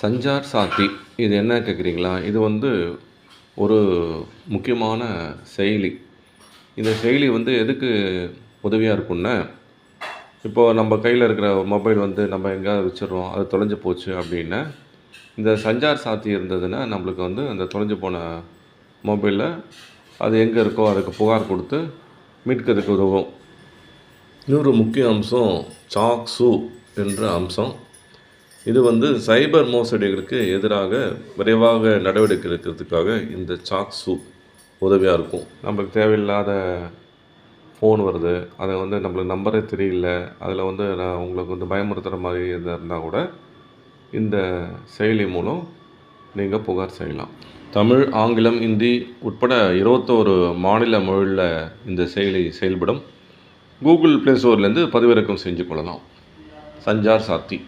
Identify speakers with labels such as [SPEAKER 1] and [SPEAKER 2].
[SPEAKER 1] சஞ்சார் சாத்தி இது என்ன கேட்குறீங்களா இது வந்து ஒரு முக்கியமான செயலி. இந்த செயலி வந்து எதுக்கு உதவியாக இருக்கும்னா இப்போது நம்ம கையில் இருக்கிற மொபைல் வந்து நம்ம எங்கேயாவது வச்சிடுறோம் அது தொலைஞ்சு போச்சு அப்படின்னா இந்த சஞ்சார் சாத்தி இருந்ததுன்னா நம்மளுக்கு வந்து அந்த தொலைஞ்சு போன மொபைலில் அது எங்கே இருக்கோ அதுக்கு புகார் கொடுத்து மீட்கிறதுக்கு உதவும். இன்னொரு முக்கிய அம்சம் சாக்ஸு என்ற அம்சம். இது வந்து சைபர் மோசடிகளுக்கு எதிராக விரைவாக நடவடிக்கை எடுக்கிறதுக்காக இந்த சாக்ஸு உதவியாக இருக்கும். நம்மளுக்கு தேவையில்லாத ஃபோன் வருது. அதை வந்து நம்மளுக்கு நம்பரே தெரியல. அதில் வந்து நான் உங்களுக்கு வந்து பயமுறுத்துகிற மாதிரி எதாக இருந்தால் கூட இந்த செயலி மூலம் நீங்கள் புகார் செய்யலாம். தமிழ் ஆங்கிலம் இந்தி உட்பட இருபத்தோரு மாநில மொழியில் இந்த செயலி செயல்படும். கூகுள் ப்ளே ஸ்டோர்லேருந்து பதிவிறக்கம் செஞ்சு கொள்ளலாம். சஞ்சார் சாத்தி.